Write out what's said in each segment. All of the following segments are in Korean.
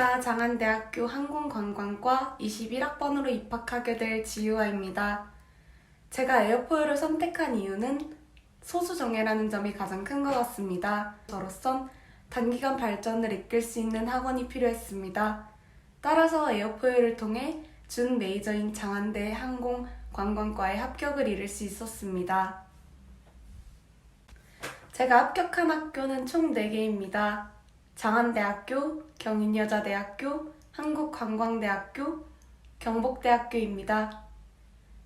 안녕하십니까. 장안대학교 항공관광과 21학번으로 입학하게 될 지유아입니다. 제가 에어포유를 선택한 이유는 소수정예라는 점이 가장 큰 것 같습니다. 저로선 단기간 발전을 이끌 수 있는 학원이 필요했습니다. 따라서 에어포유를 통해 준 메이저인 장안대 항공관광과에 합격을 이룰 수 있었습니다. 제가 합격한 학교는 총 4개입니다. 장안대학교, 경인여자대학교, 한국관광대학교, 경복대학교입니다.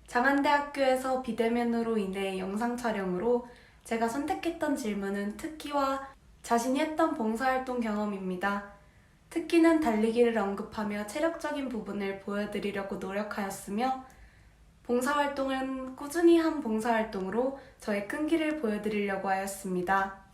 장안대학교에서 비대면으로 인해 영상 촬영으로 제가 선택했던 질문은 특기와 자신이 했던 봉사활동 경험입니다. 특기는 달리기를 언급하며 체력적인 부분을 보여드리려고 노력하였으며 봉사활동은 꾸준히 한 봉사활동으로 저의 끈기를 보여드리려고 하였습니다.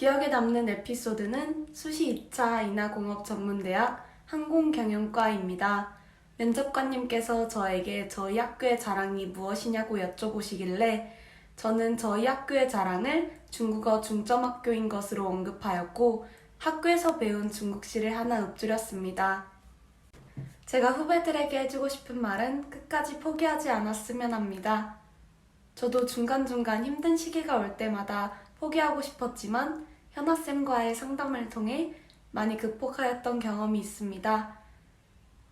기억에 남는 에피소드는 수시 2차 인하공업 전문대학 항공경영과입니다. 면접관님께서 저에게 저희 학교의 자랑이 무엇이냐고 여쭤보시길래 저는 저희 학교의 자랑을 중국어 중점학교인 것으로 언급하였고 학교에서 배운 중국시를 하나 읊조렸습니다. 제가 후배들에게 해주고 싶은 말은 끝까지 포기하지 않았으면 합니다. 저도 중간중간 힘든 시기가 올 때마다 포기하고 싶었지만 현아쌤과의 상담을 통해 많이 극복하였던 경험이 있습니다.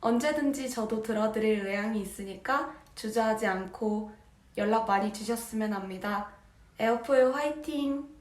언제든지 저도 들어드릴 의향이 있으니까 주저하지 않고 연락 많이 주셨으면 합니다. 에어포유 화이팅!